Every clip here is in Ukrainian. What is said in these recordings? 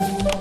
you.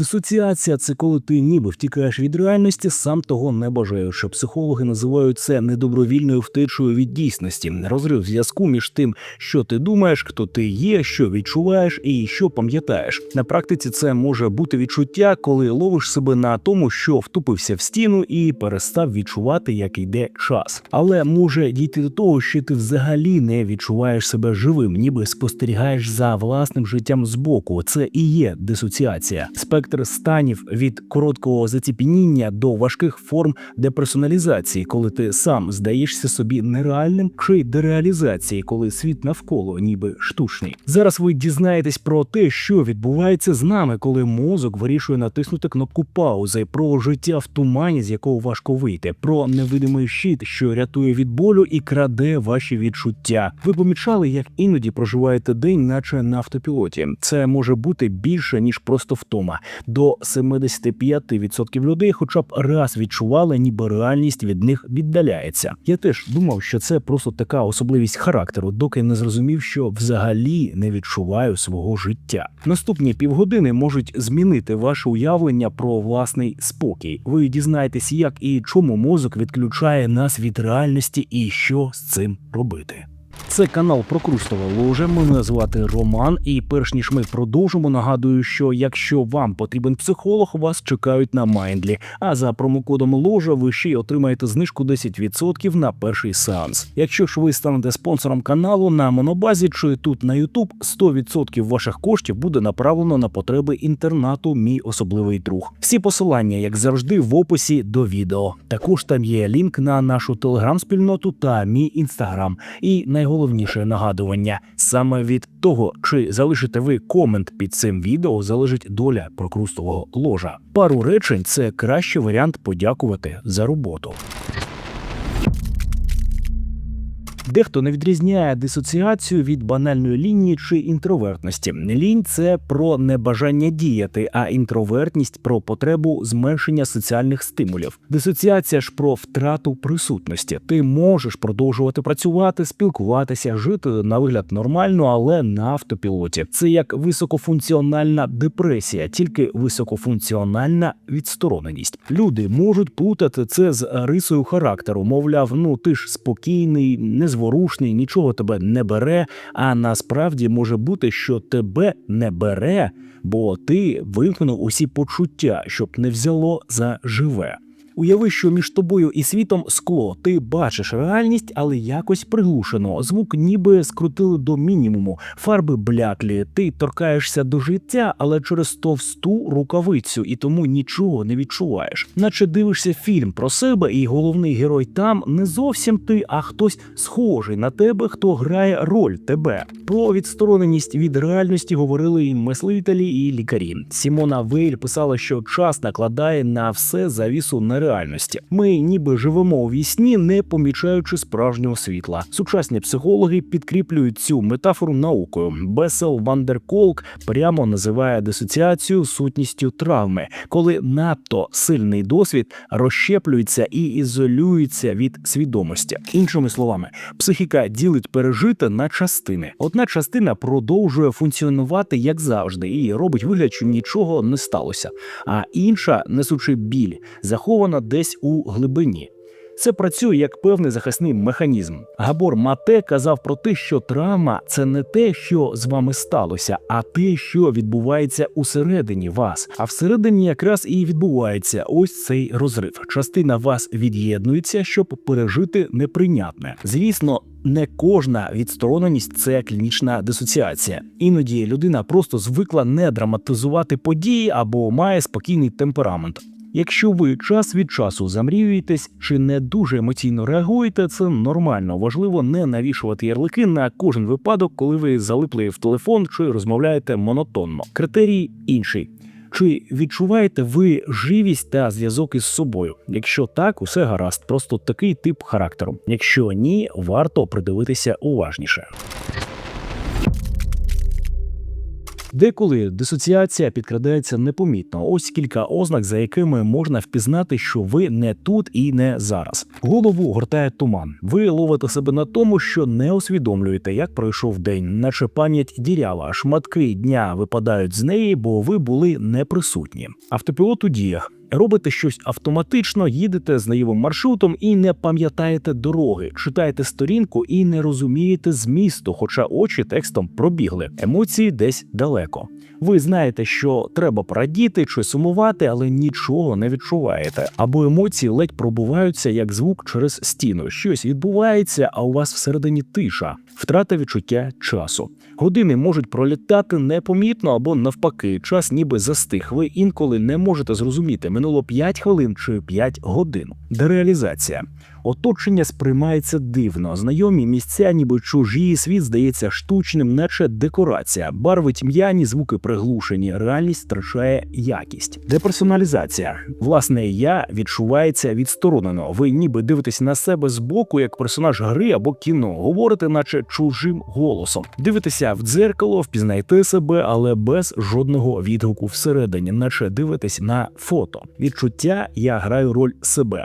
Дисоціація це коли ти ніби втікаєш від реальності, сам того не бажаючи. Психологи називають це недобровільною втечею від дійсності, розрив зв'язку між тим, що ти думаєш, хто ти є, що відчуваєш і що пам'ятаєш. На практиці це може бути відчуття, коли ловиш себе на тому, що втупився в стіну і перестав відчувати, як йде час. Але може дійти до того, що ти взагалі не відчуваєш себе живим, ніби спостерігаєш за власним життям збоку. Це і є дисоціація. Спектр станів від короткого заціпеніння до важких форм деперсоналізації, коли ти сам здаєшся собі нереальним, чи дереалізації, коли світ навколо ніби штучний. Зараз ви дізнаєтесь про те, що відбувається з нами, коли мозок вирішує натиснути кнопку паузи, про життя в тумані, з якого важко вийти, про невидимий щит, що рятує від болю і краде ваші відчуття. Ви помічали, як іноді проживаєте день, наче на автопілоті. Це може бути більше ніж просто втома. До 75% людей, хоча б раз відчували, ніби реальність від них віддаляється. Я теж думав, що це просто така особливість характеру, доки не зрозумів, що взагалі не відчуваю свого життя. Наступні півгодини можуть змінити ваше уявлення про власний спокій. Ви дізнаєтесь, як і чому мозок відключає нас від реальності, і що з цим робити. Це канал Прокрустова ложа. Мене звати Роман. І перш ніж ми продовжимо, нагадую, що якщо вам потрібен психолог, вас чекають на Майндлі. А за промокодом ложа ви ще й отримаєте знижку 10% на перший сеанс. Якщо ж ви станете спонсором каналу на монобазі чи тут на YouTube, 100% ваших коштів буде направлено на потреби інтернату. Мій особливий друг. Всі посилання, як завжди, в описі до відео. Також там є лінк на нашу телеграм-спільноту та мій інстаграм. І найголовніше нагадування саме від того, чи залишите ви комент під цим відео, залежить доля прокрустового ложа. Пару речень це кращий варіант подякувати за роботу. Дехто не відрізняє дисоціацію від банальної лінії чи інтровертності. Лінь це про небажання діяти, а інтровертність про потребу зменшення соціальних стимулів. Дисоціація ж про втрату присутності. Ти можеш продовжувати працювати, спілкуватися, жити на вигляд нормально, але на автопілоті. Це як високофункціональна депресія, тільки високофункціональна відстороненість. Люди можуть плутати це з рисою характеру. Мовляв, ну ти ж спокійний, незворушний, нічого тебе не бере. А насправді може бути, що тебе не бере, бо ти вимкнув усі почуття, щоб не взяло за живе. Уяви, що між тобою і світом скло. Ти бачиш реальність, але якось приглушено. Звук ніби скрутили до мінімуму, фарби бляклі. Ти торкаєшся до життя, але через товсту рукавицю, і тому нічого не відчуваєш. Наче дивишся фільм про себе, і головний герой там не зовсім ти, а хтось схожий на тебе, хто грає роль тебе. Про відстороненість від реальності говорили і мислителі, і лікарі. Сімона Вейль писала, що час накладає на все завісу нереальності. Ми ніби живемо у вісні, не помічаючи справжнього світла. Сучасні психологи підкріплюють цю метафору наукою. Бесел Вандерколк прямо називає дисоціацію сутністю травми, коли надто сильний досвід розщеплюється і ізолюється від свідомості. Іншими словами, психіка ділить пережите на частини. Одна частина продовжує функціонувати як завжди, і робить вигляд, що нічого не сталося. А інша, несучи біль, захована десь у глибині. Це працює як певний захисний механізм. Габор Мате казав про те, що травма це не те, що з вами сталося, а те, що відбувається усередині вас. А всередині якраз і відбувається ось цей розрив. Частина вас від'єднується, щоб пережити неприйнятне. Звісно. Не кожна відстороненість це клінічна дисоціація. Іноді людина просто звикла не драматизувати події або має спокійний темперамент. Якщо ви час від часу замріюєтесь чи не дуже емоційно реагуєте, це нормально. Важливо не навішувати ярлики на кожен випадок, коли ви залипли в телефон чи розмовляєте монотонно. Критерій інший. Чи відчуваєте ви живість та зв'язок із собою? Якщо так, усе гаразд, просто такий тип характеру. Якщо ні, варто придивитися уважніше. Деколи дисоціація підкрадається непомітно. Ось кілька ознак, за якими можна впізнати, що ви не тут і не зараз. Голову гортає туман. Ви ловите себе на тому, що не усвідомлюєте, як пройшов день, наче пам'ять дірява, шматки дня випадають з неї, бо ви були неприсутні. Автопілот у діях. Робите щось автоматично, їдете знайомим маршрутом і не пам'ятаєте дороги, читаєте сторінку і не розумієте змісту, хоча очі текстом пробігли. Емоції десь далеко. Ви знаєте, що треба порадіти чи сумувати, але нічого не відчуваєте. Або емоції ледь пробуваються як звук через стіну. Щось відбувається, а у вас всередині тиша, втрата відчуття часу. Години можуть пролітати непомітно або навпаки, час ніби застиг. Ви інколи не можете зрозуміти, минуло 5 хвилин чи 5 годин. Дереалізація. Оточення сприймається дивно, знайомі місця, ніби чужі, світ здається штучним, наче декорація. Барви тьмяні, звуки приглушені, реальність втрачає якість. Деперсоналізація. Власне, я відчувається відсторонено. Ви ніби дивитесь на себе збоку, як персонаж гри або кіно, говорите, наче чужим голосом. Дивитеся в дзеркало, впізнаєте себе, але без жодного відгуку всередині, наче дивитесь на фото. Відчуття я граю роль себе.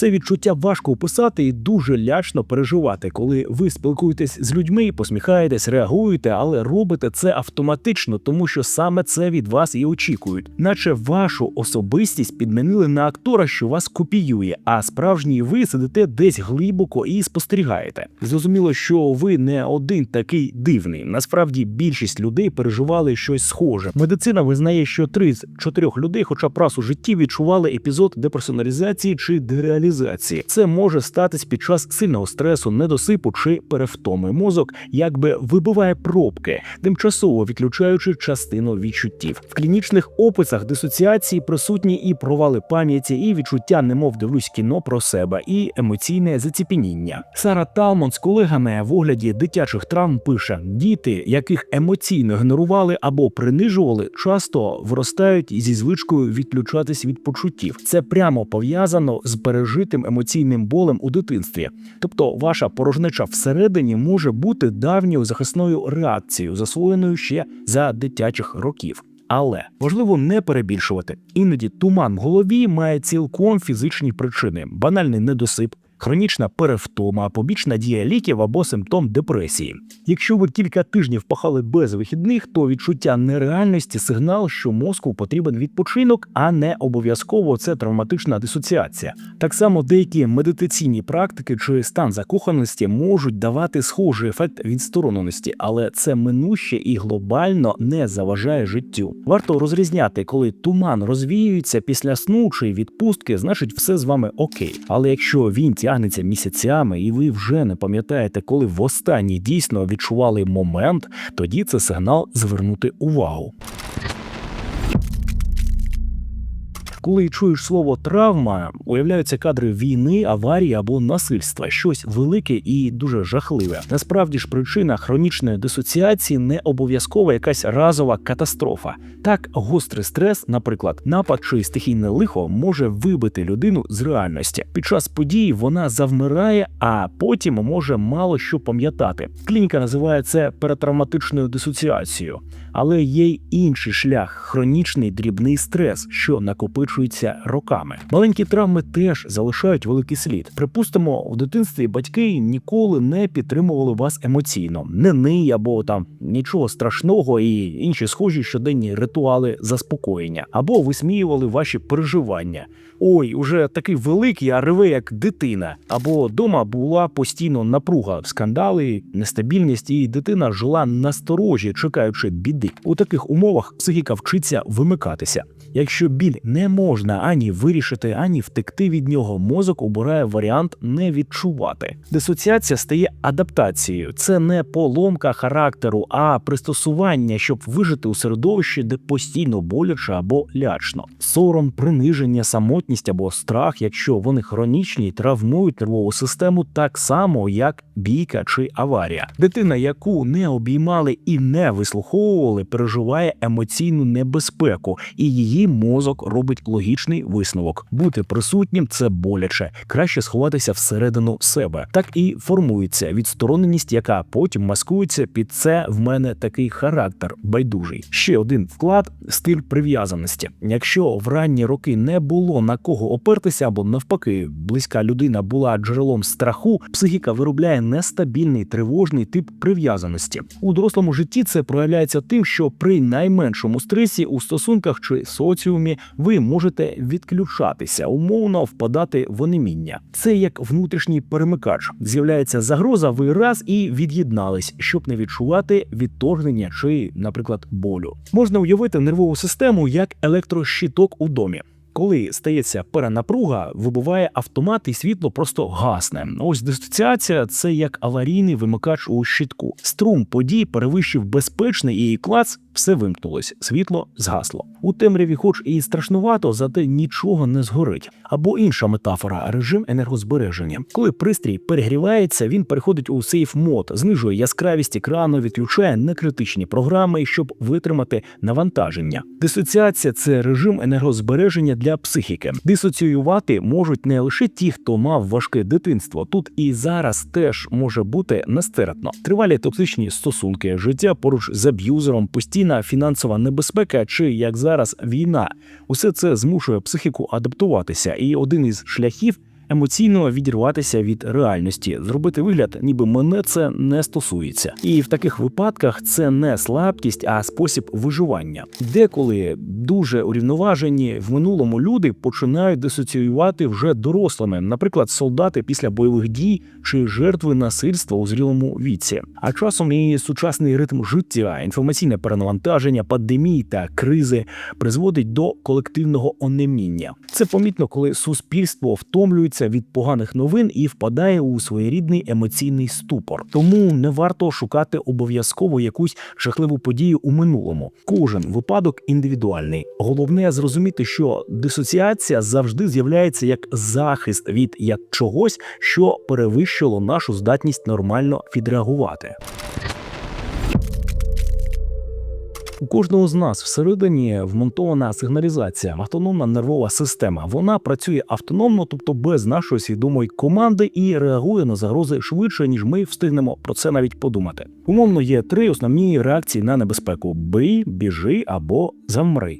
Це відчуття важко описати і дуже лячно переживати, коли ви спілкуєтесь з людьми, посміхаєтесь, реагуєте, але робите це автоматично, тому що саме це від вас і очікують, наче вашу особистість підмінили на актора, що вас копіює, а справжній ви сидите десь глибоко і спостерігаєте. Зрозуміло, що ви не один такий дивний. Насправді більшість людей переживали щось схоже. Медицина визнає, що три з чотирьох людей, хоча б раз у житті відчували епізод деперсоналізації чи дереалізації. Це може статись під час сильного стресу, недосипу чи перевтоми. Мозок якби вибиває пробки, тимчасово відключаючи частину відчуттів. В клінічних описах дисоціації присутні і провали пам'яті, і відчуття, немов дивлюсь кіно про себе, і емоційне заціпеніння. Сара Талмон з колегами в огляді дитячих травм пише: діти, яких емоційно генерували або принижували, часто виростають зі звичкою відключатись від почуттів. Це прямо пов'язано з пережитим емоційним болем у дитинстві. Тобто, ваша порожнеча всередині може бути давньою захисною реакцією, засвоєною ще за дитячих років. Але важливо не перебільшувати. Іноді туман в голові має цілком фізичні причини: банальний недосип, хронічна перевтома, побічна дія ліків або симптом депресії. Якщо ви кілька тижнів пахали без вихідних, то відчуття нереальності сигнал, що мозку потрібен відпочинок, а не обов'язково це травматична дисоціація. Так само деякі медитаційні практики чи стан закоханості можуть давати схожий ефект відстороненості, але це минуще і глобально не заважає життю. Варто розрізняти, коли туман розвіюється після сну чи відпустки, значить все з вами окей. Але якщо він тягнеться місяцями, і ви вже не пам'ятаєте, коли востаннє дійсно відчували момент, тоді це сигнал звернути увагу. Коли чуєш слово травма, уявляються кадри війни, аварії або насильства, щось велике і дуже жахливе. Насправді ж причина хронічної дисоціації не обов'язково якась разова катастрофа. Так, гострий стрес, наприклад, напад чи стихійне лихо, може вибити людину з реальності. Під час події вона завмирає, а потім може мало що пам'ятати. Клініка називає це перетравматичною дисоціацією, але є й інший шлях хронічний дрібний стрес, що накопичується роками. Маленькі травми теж залишають великий слід. Припустимо, в дитинстві батьки ніколи не підтримували вас емоційно, не ний або там нічого страшного і інші схожі щоденні ритуали заспокоєння, або висміювали ваші переживання. Ой, уже такий великий, а реве як дитина. Або дома була постійно напруга, скандали, нестабільність, і дитина жила насторожі, чекаючи біди. У таких умовах психіка вчиться вимикатися. Якщо біль не можна ані вирішити, ані втекти від нього, мозок обирає варіант не відчувати. Дисоціація стає адаптацією. Це не поломка характеру, а пристосування, щоб вижити у середовищі, де постійно боляче або лячно. Сором, приниження, самотність або страх, якщо вони хронічні, травмують нервову систему так само, як бійка чи аварія. Дитина, яку не обіймали і не вислуховували, переживає емоційну небезпеку, і її мозок робить логічний висновок. Бути присутнім це боляче, краще сховатися всередину себе. Так і формується відстороненість, яка потім маскується під це в мене такий характер байдужий. Ще один вклад стиль прив'язаності. Якщо в ранні роки не було на кого опертися, або навпаки, близька людина була джерелом страху, психіка виробляє нестабільний тривожний тип прив'язаності. У дорослому житті це проявляється тим, що при найменшому стресі у стосунках чи соціумі ви можете відключатися, умовно впадати в онеміння. Це як внутрішній перемикач. З'являється загроза, ви раз і від'єднались, щоб не відчувати відторгнення чи, наприклад, болю. Можна уявити нервову систему як електрощиток у домі. Коли стається перенапруга, вибуває автомат і світло просто гасне. Ось дисоціація це як аварійний вимикач у щитку. Струм подій перевищив безпечний і клац все вимкнулось, світло згасло. У темряві, хоч і страшнувато, зате нічого не згорить. Або інша метафора режим енергозбереження. Коли пристрій перегрівається, він переходить у сейф мод, знижує яскравість екрану, відключає некритичні програми, щоб витримати навантаження. Дисоціація це режим енергозбереження для психіки. Дисоціювати можуть не лише ті, хто мав важке дитинство. Тут і зараз теж може бути нестерпно. Тривалі токсичні стосунки, життя поруч з аб'юзером, постійна фінансова небезпека чи як зараз війна. Усе це змушує психіку адаптуватися, і один із шляхів. Емоційно відірватися від реальності, зробити вигляд, ніби мене це не стосується, і в таких випадках це не слабкість, а спосіб виживання. Деколи дуже урівноважені в минулому люди починають дисоціювати вже дорослими, наприклад, солдати після бойових дій чи жертви насильства у зрілому віці. А часом і сучасний ритм життя, інформаційне перенавантаження, пандемії та кризи призводить до колективного онеміння. Це помітно, коли суспільство втомлюється від поганих новин і впадає у своєрідний емоційний ступор. Тому не варто шукати обов'язково якусь жахливу подію у минулому. Кожен випадок індивідуальний. Головне зрозуміти, що дисоціація завжди з'являється як захист від як чогось, що перевищило нашу здатність нормально відреагувати. У кожного з нас всередині вмонтована сигналізація, автономна нервова система. Вона працює автономно, тобто без нашої свідомої команди, і реагує на загрози швидше, ніж ми встигнемо про це навіть подумати. Умовно є три основні реакції на небезпеку: бий, біжи або замри.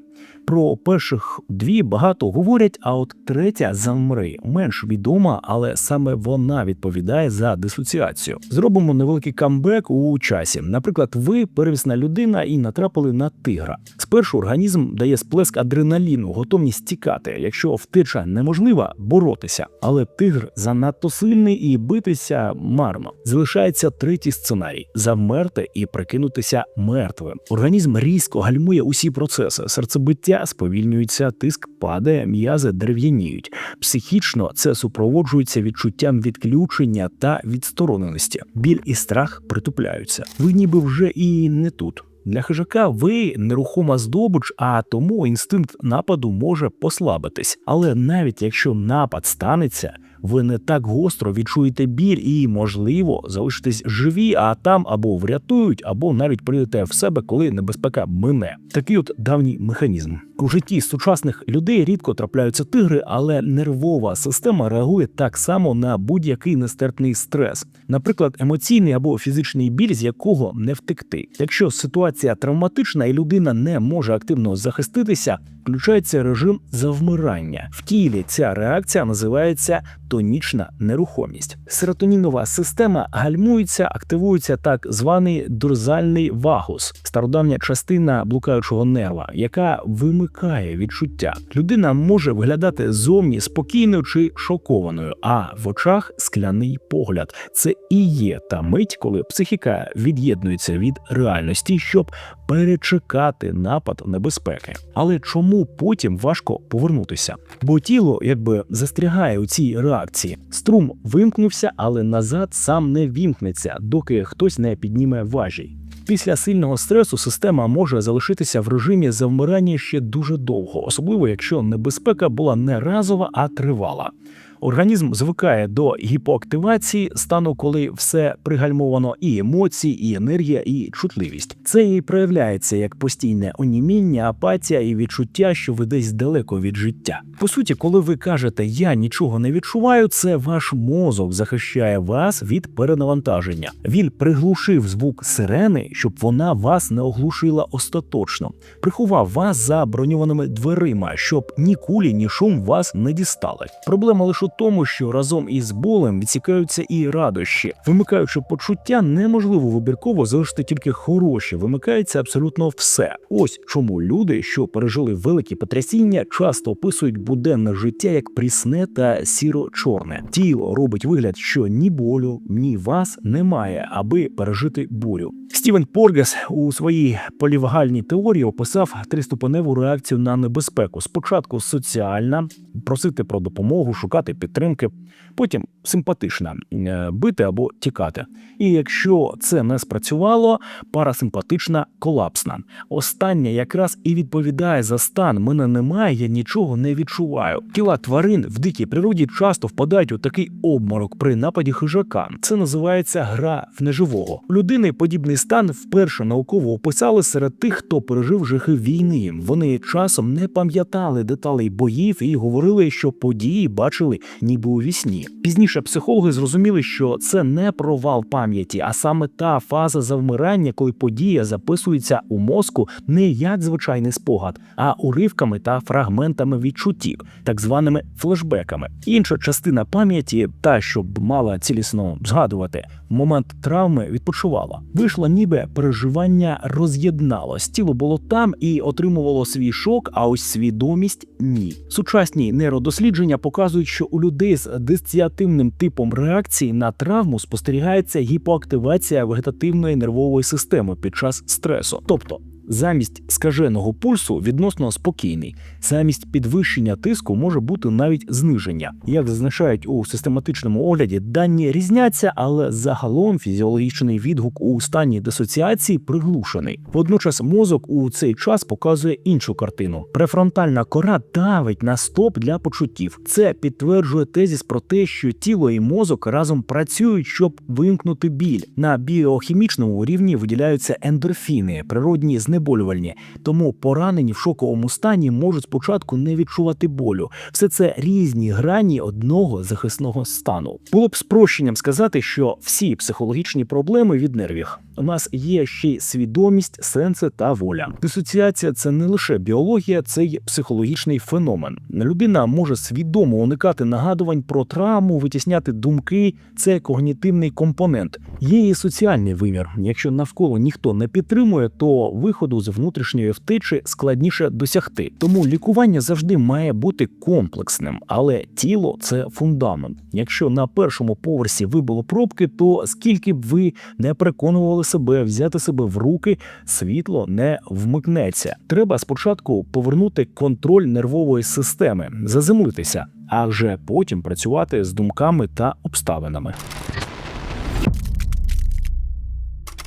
Про перших дві багато говорять, а от третя замри менш відома, але саме вона відповідає за дисоціацію. Зробимо невеликий камбек у часі. Наприклад, ви первісна людина і натрапили на тигра. Спершу організм дає сплеск адреналіну, готовність тікати. Якщо втеча неможлива, боротися. Але тигр занадто сильний і битися марно. Залишається третій сценарій: завмерти і прикинутися мертвим. Організм різко гальмує усі процеси, серцебиття сповільнюється, тиск падає, м'язи дерев'яніють. Психічно це супроводжується відчуттям відключення та відстороненості. Біль і страх притупляються. Ви ніби вже і не тут. Для хижака ви нерухома здобич, а тому інстинкт нападу може послабитись. Але навіть якщо напад станеться, ви не так гостро відчуєте біль і, можливо, залишитесь живі, а там або врятують, або навіть прийдете в себе, коли небезпека мине. Такий от давній механізм. У житті сучасних людей рідко трапляються тигри, але нервова система реагує так само на будь-який нестерпний стрес, наприклад, емоційний або фізичний біль, з якого не втекти. Якщо ситуація травматична і людина не може активно захиститися, включається режим завмирання. В тілі ця реакція називається тонічна нерухомість. Серотонінова система гальмується, активується так званий дорзальний вагус, стародавня частина блукаючого нерва, яка вимикає відчуття. Людина може виглядати зовні спокійною чи шокованою, а в очах скляний погляд. Це і є та мить, коли психіка від'єднується від реальності, щоб перечекати напад небезпеки. Але чому потім важко повернутися? Бо тіло якби застрягає у цій реакції. Струм вимкнувся, але назад сам не вімкнеться, доки хтось не підніме важій. Після сильного стресу система може залишитися в режимі завмирання ще дуже довго, особливо якщо небезпека була не разова, а тривала. Організм звикає до гіпоактивації стану, коли все пригальмовано, і емоції, і енергія, і чутливість. Це і проявляється як постійне оніміння, апатія і відчуття, що ви десь далеко від життя. По суті, коли ви кажете Я нічого не відчуваю, це ваш мозок захищає вас від перенавантаження. Він приглушив звук сирени, щоб вона вас не оглушила остаточно, приховав вас за броньованими дверима, щоб ні кулі, ні шум вас не дістали. Проблема лише тому, що разом із болем відсікаються і радощі. Вимикаючи почуття, неможливо вибірково залишити тільки хороші, вимикається абсолютно все. Ось чому люди, що пережили великі потрясіння, часто описують буденне життя як прісне та сіро-чорне. Тіло робить вигляд, що ні болю, ні вас немає, аби пережити бурю. Стівен Поргес у своїй полівагальній теорії описав триступеневу реакцію на небезпеку. Спочатку соціальна, просити про допомогу, шукати підтримки, потім симпатична е, бити або тікати. І якщо це не спрацювало, парасимпатична колапсна. Остання якраз і відповідає за стан. Мене немає, я нічого не відчуваю. Тіла тварин в дикій природі часто впадають у такий обморок при нападі хижака. Це називається гра в неживого. У людини подібний стан вперше науково описали серед тих, хто пережив жахи війни. Вони часом не пам'ятали деталей боїв і говорили, що події бачили ніби у вісні. Пізніше психологи зрозуміли, що це не провал пам'яті, а саме та фаза завмирання, коли подія записується у мозку не як звичайний спогад, а уривками та фрагментами відчуттів, так званими флешбеками. Інша частина пам'яті, та що б мала цілісно згадувати, в момент травми відпочивала. Вийшло ніби переживання роз'єдналось. Тіло було там і отримувало свій шок, а ось свідомість ні. Сучасні нейродослідження показують, що у людей з дисціативним типом реакції на травму спостерігається гіпоактивація вегетативної нервової системи під час стресу. Тобто Замість скаженого пульсу відносно спокійний, замість підвищення тиску може бути навіть зниження. Як зазначають у систематичному огляді, дані різняться, але загалом фізіологічний відгук у стані дисоціації приглушений. Водночас мозок у цей час показує іншу картину. Префронтальна кора давить на стоп для почуттів. Це підтверджує тезіс про те, що тіло і мозок разом працюють, щоб вимкнути біль. На біохімічному рівні виділяються ендорфіни, природні знеболювання, знеболювальні, тому поранені в шоковому стані можуть спочатку не відчувати болю. Все це різні грані одного захисного стану. Було б спрощенням сказати, що всі психологічні проблеми від нервів. У нас є ще й свідомість, сенси та воля. Дисоціація це не лише біологія, це й психологічний феномен. Людина може свідомо уникати нагадувань про травму, витісняти думки. Це когнітивний компонент. Є і соціальний вимір. Якщо навколо ніхто не підтримує, то виходу з внутрішньої втечі складніше досягти. Тому лікування завжди має бути комплексним, але тіло це фундамент. Якщо на першому поверсі вибуло пробки, то скільки б ви не переконували себе взяти себе в руки, світло не вмикнеться. Треба спочатку повернути контроль нервової системи, заземлитися, а вже потім працювати з думками та обставинами.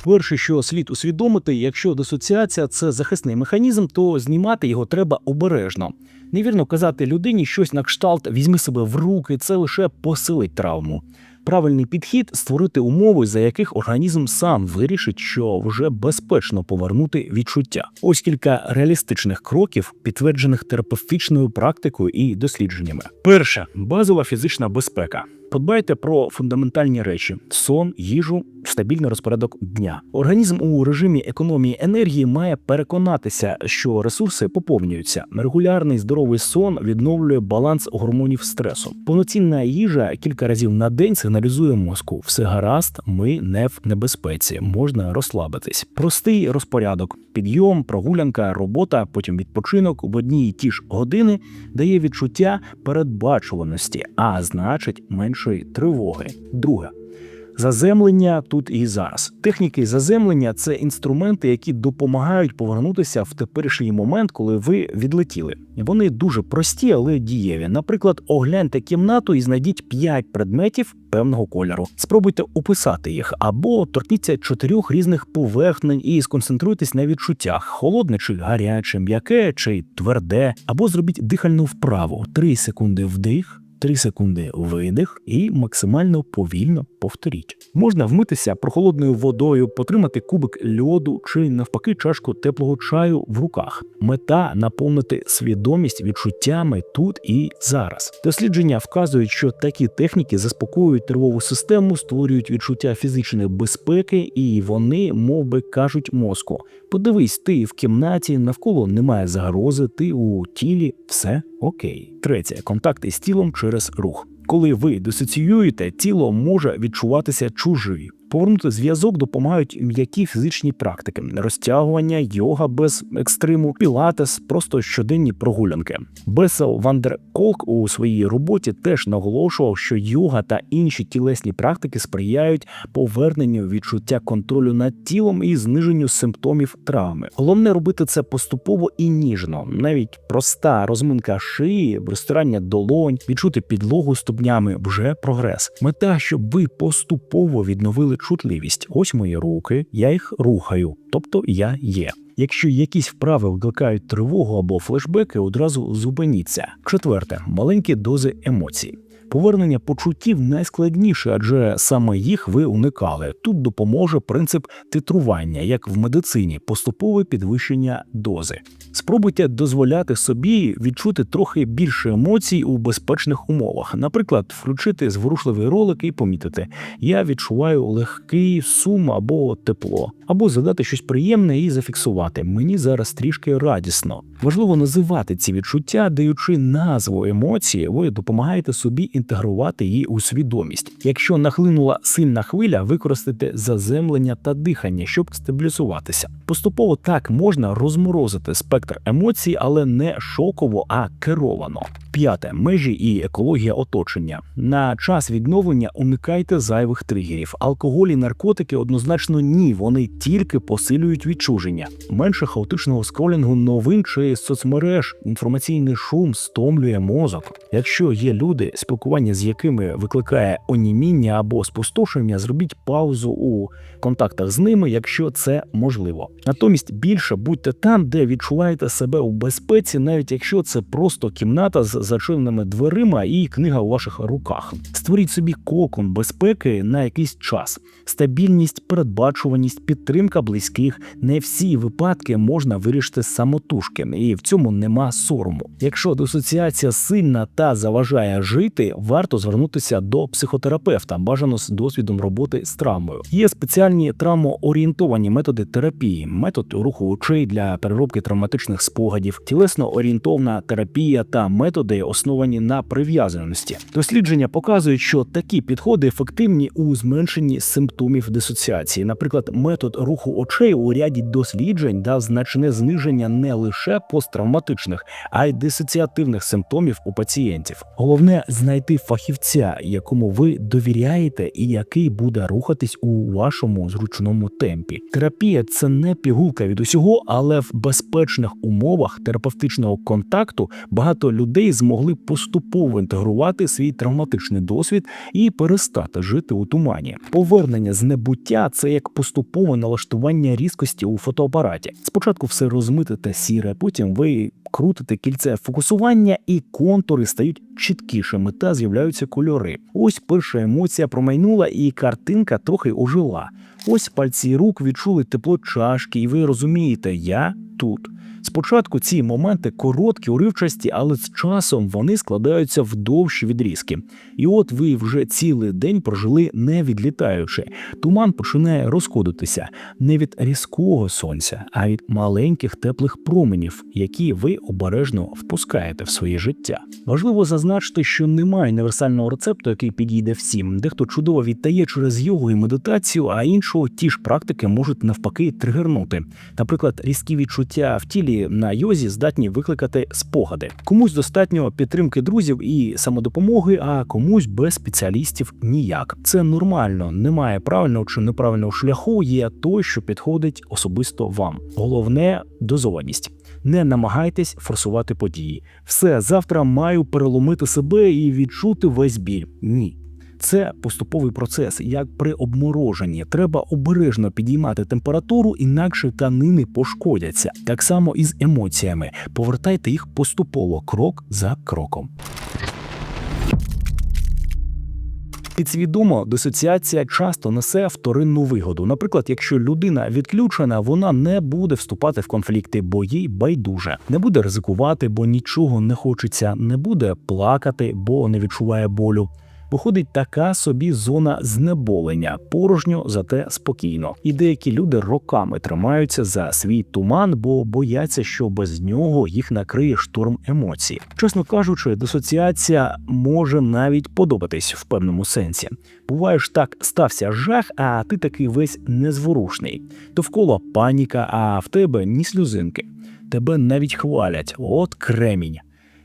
Перше, що слід усвідомити, якщо дисоціація це захисний механізм, то знімати його треба обережно. Невірно казати людині щось на кшталт візьми себе в руки, це лише посилить травму. Правильний підхід створити умови, за яких організм сам вирішить, що вже безпечно повернути відчуття. Ось кілька реалістичних кроків, підтверджених терапевтичною практикою і дослідженнями. Перше базова фізична безпека. Подбайте про фундаментальні речі: сон, їжу, стабільний розпорядок дня. Організм у режимі економії енергії має переконатися, що ресурси поповнюються. Регулярний здоровий сон відновлює баланс гормонів стресу. Повноцінна їжа кілька разів на день сигналізує мозку: все гаразд, ми не в небезпеці, можна розслабитись. Простий розпорядок, підйом, прогулянка, робота, потім відпочинок в одній і ті ж години дає відчуття передбачуваності, а значить меншої тривоги. Друге. Заземлення тут і зараз. Техніки заземлення це інструменти, які допомагають повернутися в теперішній момент, коли ви відлетіли. Вони дуже прості, але дієві. Наприклад, огляньте кімнату і знайдіть 5 предметів певного кольору. Спробуйте описати їх або торкніться чотирьох різних поверхнень і сконцентруйтесь на відчуттях: холодне чи гаряче, м'яке чи тверде, або зробіть дихальну вправу: 3 секунди вдих. 3 секунди видих і максимально повільно повторіть. Можна вмитися прохолодною водою, потримати кубик льоду чи навпаки чашку теплого чаю в руках. Мета наповнити свідомість відчуттями тут і зараз. Дослідження вказують, що такі техніки заспокоюють нервову систему, створюють відчуття фізичної безпеки, і вони, мов би, кажуть мозку: подивись, ти в кімнаті, навколо немає загрози, ти у тілі, все окей. Третє контакти з тілом через рух. Коли ви дисоціюєте, тіло може відчуватися чужим. Повернути зв'язок допомагають м'які фізичні практики, розтягування, йога без екстриму, пілатес, просто щоденні прогулянки. Бесел Вандерколк у своїй роботі теж наголошував, що йога та інші тілесні практики сприяють поверненню відчуття контролю над тілом і зниженню симптомів травми. Головне робити це поступово і ніжно. Навіть проста розминка шиї, розтирання долонь, відчути підлогу ступнями вже прогрес. Мета, щоб ви поступово відновили чутливість. Ось мої руки, я їх рухаю, тобто я є. Якщо якісь вправи викликають тривогу або флешбеки, одразу зупиніться. Четверте маленькі дози емоцій. Повернення почуттів найскладніше, адже саме їх ви уникали. Тут допоможе принцип титрування, як в медицині, поступове підвищення дози. Спробуйте дозволяти собі відчути трохи більше емоцій у безпечних умовах. Наприклад, включити зворушливий ролик і помітити: я відчуваю легкий сум або тепло, або задати щось приємне і зафіксувати. Мені зараз трішки радісно. Важливо називати ці відчуття, даючи назву емоції, ви допомагаєте собі інтегрувати її у свідомість. Якщо нахлинула сильна хвиля, використайте заземлення та дихання, щоб стабілізуватися. Поступово так можна розморозити спектр емоцій, але не шоково, а керовано. П'яте межі і екологія оточення. На час відновлення уникайте зайвих тригерів. Алкоголь і наркотики однозначно ні, вони тільки посилюють відчуження. Менше хаотичного скролінгу новин чи соцмереж, інформаційний шум стомлює мозок. Якщо є люди, спілкування з якими викликає оніміння або спустошення, зробіть паузу у контактах з ними, якщо це можливо. Натомість більше будьте там, де відчуваєте себе у безпеці, навіть якщо це просто кімната з зачиненими дверима і книга у ваших руках. Створіть собі кокон безпеки на якийсь час. Стабільність, передбачуваність, підтримка близьких. Не всі випадки можна вирішити самотужки, і в цьому нема сорому. Якщо дисоціація сильна та заважає жити, варто звернутися до психотерапевта, бажано з досвідом роботи з травмою. Є спеціальні травмоорієнтовані методи терапії, метод руху очей для переробки травматичних спогадів, тілесно орієнтовна терапія та методи, основані на прив'язаності. Дослідження показують, що такі підходи ефективні у зменшенні симптомів дисоціації. Наприклад, метод руху очей у ряді досліджень дав значне зниження не лише посттравматичних, а й дисоціативних симптомів у пацієнтів. Головне знайти фахівця, якому ви довіряєте, і який буде рухатись у вашому зручному темпі. Терапія це не пігулка від усього, але в безпечних умовах терапевтичного контакту багато людей змогли поступово інтегрувати свій травматичний досвід і перестати жити у тумані. Повернення з небуття це як поступове налаштування різкості у фотоапараті. Спочатку все розмите та сіре, потім ви крутите кільце фокусування, і контури стають чіткішими та з'являються кольори. Ось перша емоція промайнула, і картинка трохи ожила. Ось пальці рук відчули тепло чашки, і ви розумієте, я тут. Спочатку ці моменти короткі, уривчасті, але з часом вони складаються в довші відрізки. І от ви вже цілий день прожили не відлітаючи. Туман починає розходитися не від різкого сонця, а від маленьких теплих променів, які ви обережно впускаєте в своє життя. Важливо зазначити, що немає універсального рецепту, який підійде всім. Дехто чудово віддає через йогу і медитацію, а іншого ті ж практики можуть навпаки тригернути. Наприклад, різкі відчуття в тілі на йозі здатні викликати спогади. Комусь достатньо підтримки друзів і самодопомоги, а комусь без спеціалістів ніяк. Це нормально, немає правильного чи неправильного шляху. Є той, що підходить особисто вам. Головне дозованість. Не намагайтесь форсувати події. Все завтра маю переломити себе і відчути весь біль. Ні. Це поступовий процес, як при обмороженні. Треба обережно підіймати температуру, інакше танини пошкодяться. Так само і з емоціями. Повертайте їх поступово, крок за кроком. Підсвідомо дисоціація часто несе вторинну вигоду. Наприклад, якщо людина відключена, вона не буде вступати в конфлікти, бо їй байдуже, не буде ризикувати, бо нічого не хочеться, не буде плакати, бо не відчуває болю. Виходить така собі зона знеболення, порожньо, зате спокійно. І деякі люди роками тримаються за свій туман, бо бояться, що без нього їх накриє штурм емоцій. Чесно кажучи, дисоціація може навіть подобатись в певному сенсі. Буває ж так, стався жах, а ти такий весь незворушний. Довкола паніка, а в тебе ні сльозинки. Тебе навіть хвалять, от кремінь.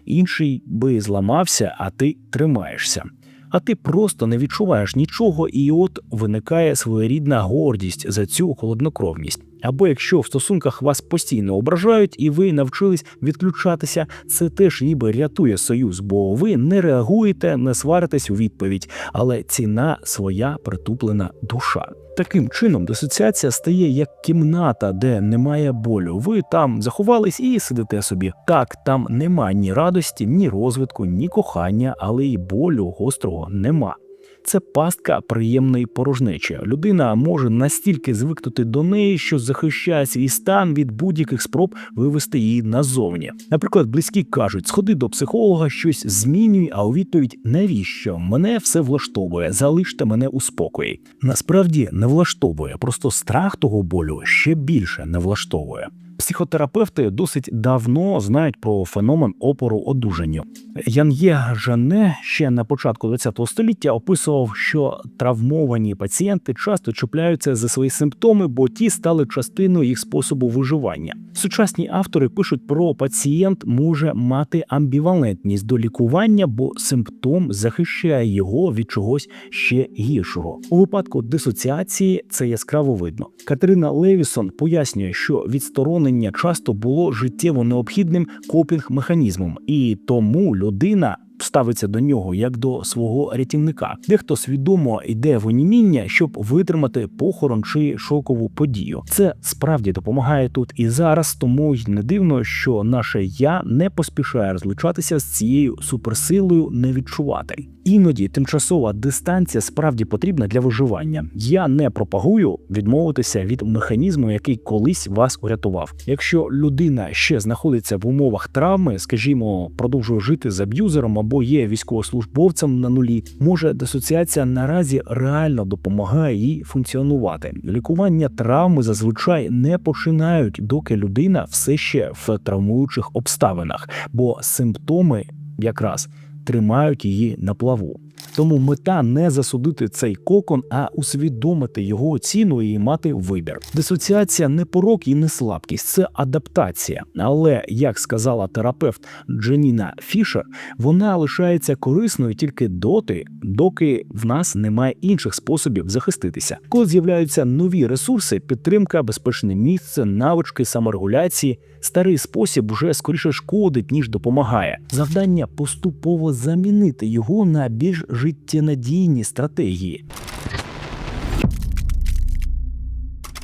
Інший би зламався, а ти тримаєшся а ти просто не відчуваєш нічого, і от виникає своєрідна гордість за цю холоднокровність. Або якщо в стосунках вас постійно ображають і ви навчились відключатися, це теж ніби рятує союз, бо ви не реагуєте, не сваритесь у відповідь, але ціна своя притуплена душа. Таким чином, дисоціація стає як кімната, де немає болю. Ви там заховались і сидите собі. Так, там нема ні радості, ні розвитку, ні кохання, але й болю гострого нема це пастка приємної порожнечі. Людина може настільки звикнути до неї, що захищає свій стан від будь-яких спроб вивести її назовні. Наприклад, близькі кажуть: сходи до психолога, щось змінюй, а у відповідь навіщо мене все влаштовує, залиште мене у спокої. Насправді не влаштовує, просто страх того болю ще більше не влаштовує. Психотерапевти досить давно знають про феномен опору одужанню. Ян'є Жане ще на початку ХХ століття описував, що травмовані пацієнти часто чіпляються за свої симптоми, бо ті стали частиною їх способу виживання. Сучасні автори пишуть про пацієнт може мати амбівалентність до лікування, бо симптом захищає його від чогось ще гіршого. У випадку дисоціації це яскраво видно. Катерина Левісон пояснює, що відсторонення часто було життєво необхідним копінг-механізмом, і тому людина ставиться до нього як до свого рятівника. Дехто свідомо йде в оніміння, щоб витримати похорон чи шокову подію. Це справді допомагає тут і зараз, тому й не дивно, що наше я не поспішає розлучатися з цією суперсилою не відчувати. Іноді тимчасова дистанція справді потрібна для виживання. Я не пропагую відмовитися від механізму, який колись вас урятував. Якщо людина ще знаходиться в умовах травми, скажімо, продовжує жити з аб'юзером або є військовослужбовцем на нулі, може дисоціація наразі реально допомагає їй функціонувати. Лікування травми зазвичай не починають, доки людина все ще в травмуючих обставинах, бо симптоми якраз тримають її на плаву. Тому мета не засудити цей кокон, а усвідомити його ціну і мати вибір. Дисоціація не порок і не слабкість, це адаптація. Але як сказала терапевт Дженіна Фішер, вона лишається корисною тільки доти, доки в нас немає інших способів захиститися. Коли з'являються нові ресурси, підтримка, безпечне місце, навички саморегуляції, старий спосіб вже скоріше шкодить ніж допомагає. Завдання поступово замінити його на більш життєнадійні стратегії.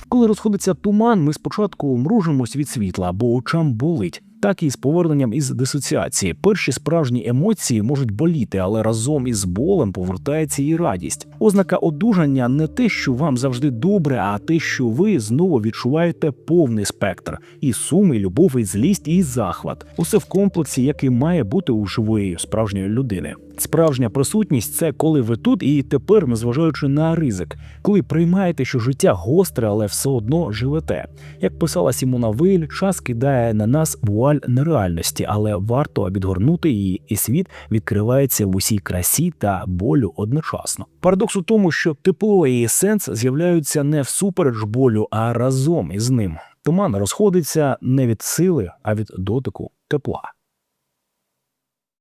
Коли розходиться туман, ми спочатку мружимось від світла, бо очам болить так і з поверненням із дисоціації. Перші справжні емоції можуть боліти, але разом із болем повертається і радість. Ознака одужання не те, що вам завжди добре, а те, що ви знову відчуваєте повний спектр і суми, і любов, і злість, і захват. Усе в комплексі, який має бути у живої справжньої людини. Справжня присутність це коли ви тут і тепер, незважаючи на ризик, коли приймаєте, що життя гостре, але все одно живете. Як писала Сімона Вейль, час кидає на нас вуаль нереальності, але варто відгорнути її, і світ відкривається в усій красі та болю одночасно. Парадокс у тому, що тепло і сенс з'являються не всупереч болю, а разом із ним. Туман розходиться не від сили, а від дотику тепла.